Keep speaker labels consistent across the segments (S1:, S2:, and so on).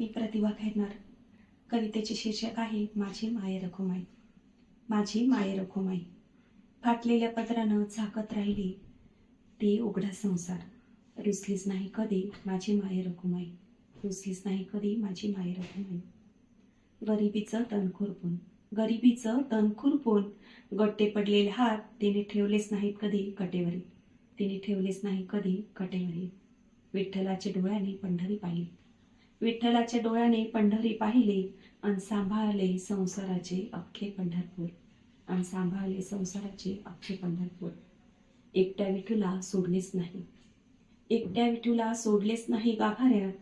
S1: मी प्रतिभा खैरनार कवितेचे शीर्षक आहे माझी माये रखुमाई. माझी माये रखुमाई. फाटलेल्या पत्रानं झाकत राहिली ती उघडा संसार. रुसलीच नाही कधी माझी माये रखुमाई. रुसलीच नाही कधी माझी माये रखुमाई. गरिबीचं तन खुरपून गरिबीचं तन खुरपून गट्टे पडलेले हात तिने ठेवलेच नाहीत कधी कटेवरी. तिने ठेवलेच नाही कधी कटेवरी. विठ्ठलाच्या डोळ्याने पंढरी पाहिली. विठ्ठलाच्या डोळ्याने पंढरी पाहिले आणि सांभाळले संसाराचे अख्खे पंढरपूर. आणि सांभाळले संसाराचे अख्खे पंढरपूर. एकट्या विठूला सोडलेच नाही. एकट्या विठूला सोडलेच नाही गाभाऱ्यात.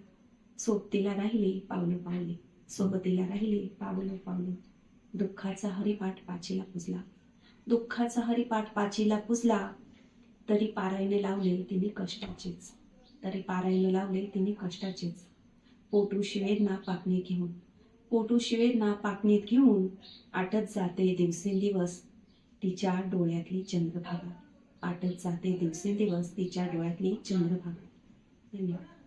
S1: सोबतीला राहिले पावलं पावले. सोबतीला राहिले पावलं पावले. दुःखाचा हरिपाठ पाचीला पुजला. दुःखाचा हरिपाठ पाचीला पुजला. तरी पारायणे लावले तिने कष्टाचेच. तरी पारायण लावले तिने कष्टाचेच. पोटूशी वेदना पाकणी घेऊन. पोटूशी वेदना पाकणीत घेऊन आटत जाते दिवसेंदिवस तिच्या डोळ्यातली चंद्रभागा. आटत जाते दिवसेंदिवस तिच्या डोळ्यातली चंद्रभागा. धन्यवाद.